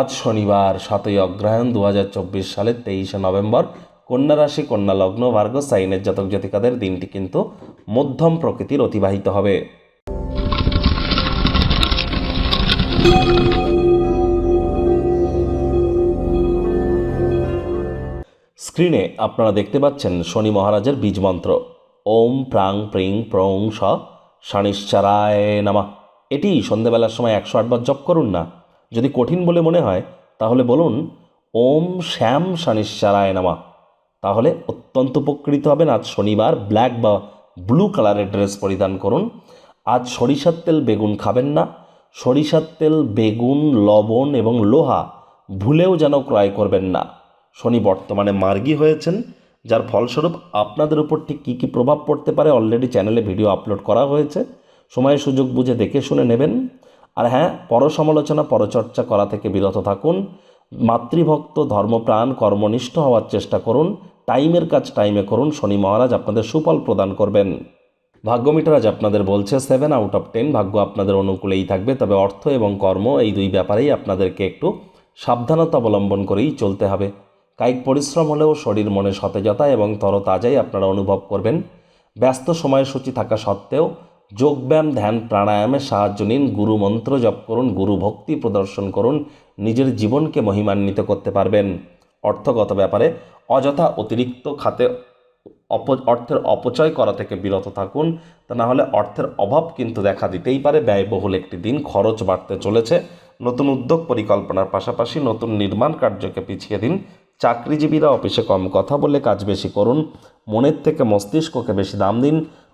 আজ শনিবার, সাতই অগ্রহায়ণ দু হাজার চব্বিশ সালের তেইশে নভেম্বর। কন্যা রাশি, কন্যা লগ্ন, ভার্গ, সাইনের জাতক জাতিকাদের দিনটি কিন্তু মধ্যম প্রকৃতির অতিবাহিত হবে। স্ক্রিনে আপনারা দেখতে পাচ্ছেন শনি মহারাজের বীজ মন্ত্র। ওম প্রাং প্রিং প্রং স নামা। এটি সন্ধেবেলার সময় একশো আটবার জপ করুন না। যদি কঠিন বলে মনে হয়, তাহলে বলুন, ওম শ্যাম শনিশ্চারায় নামা। তাহলে অত্যন্ত উপকৃত হবেন আজ শনিবার ব্ল্যাক বা ব্লু কালারের ড্রেস পরিধান করুন। আজ সরিষার তেল বেগুন খাবেন না। সরিষার তেল, বেগুন, লবণ এবং লোহা ভুলেও যেন ক্রয় করবেন না। শনি বর্তমানে মার্গী হয়েছেন, যার ফলস্বরূপ আপনাদের উপর ঠিক কী কী প্রভাব পড়তে পারে অলরেডি চ্যানেলে ভিডিও আপলোড করা হয়েছে। সময় সুযোগ বুঝে দেখে শুনে নেবেন। আর হ্যাঁ পরসমালোচনা, পরচর্চা করা থেকে বিরত থাকুন। মাতৃভক্ত, ধর্মপ্রাণ, কর্মনিষ্ঠ হওয়ার চেষ্টা করুন। টাইমের কাজ টাইমে করুন। শনি মহারাজ আপনাদের সুফল প্রদান করবেন। ভাগ্যমিটার আজ আপনাদের বলছে সেভেন আউট অফ টেন ভাগ্য আপনাদের অনুকূলেই থাকবে। তবে অর্থ এবং কর্ম এই দুই ব্যাপারেই আপনাদেরকে একটু সাবধানতা অবলম্বন করেই চলতে হবে। কায়িক পরিশ্রম হলেও শরীর মনে সতেজতা এবং তরতাজাই আপনারা অনুভব করবেন। ব্যস্ত সময়সূচি থাকা সত্ত্বেও যোগব্যায়াম, ধ্যান প্রাণায়ামের সাহায্য নিন, গুরু মন্ত্র জপ করুন, গুরু ভক্তি প্রদর্শন করুন, নিজের জীবনকে মহিমান্বিত করতে পারবেন। অর্থগত ব্যাপারে অযথা অতিরিক্ত খাতে অপ, অর্থের অপচয় করা থেকে বিরত থাকুন, তা না হলে অর্থের অভাব কিন্তু দেখা দিতেই পারে। ব্যয়বহুল একটি দিন, খরচ বাড়তে চলেছে। নতুন উদ্যোগ পরিকল্পনার পাশাপাশি নতুন নির্মাণ কার্যকে পিছিয়ে দিন। চাকরিজীবীরা অফিসে কম কথা বলে কাজ বেশি করুন। মনের থেকে মস্তিষ্ককে বেশি দাম দিন।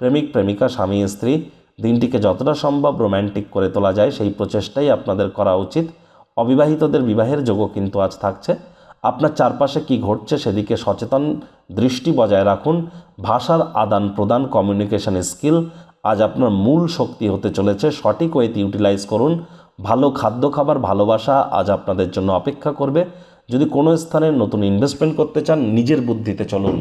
প্রেমিক, প্রেমিকা, স্বামী, স্ত্রী, দিনটিকে যতটা সম্ভব রোম্যান্টিক করে তোলা যায়, সেই প্রচেষ্টাই আপনাদের করা উচিত। অবিবাহিতদের বিবাহের যোগও কিন্তু আজ থাকছে। আপনার চারপাশে কি ঘটছে সেদিকে সচেতন দৃষ্টি বজায় রাখুন। ভাষার আদান প্রদান কমিউনিকেশন স্কিল আজ আপনার মূল শক্তি হতে চলেছে। সঠিক ওয়েতে ইউটিলাইজ করুন। ভালো খাদ্য খাবার, ভালোবাসা আজ আপনাদের জন্য অপেক্ষা করবে। যদি কোনো স্থানে নতুন ইনভেস্টমেন্ট করতে চান, নিজের বুদ্ধিতে চলুন।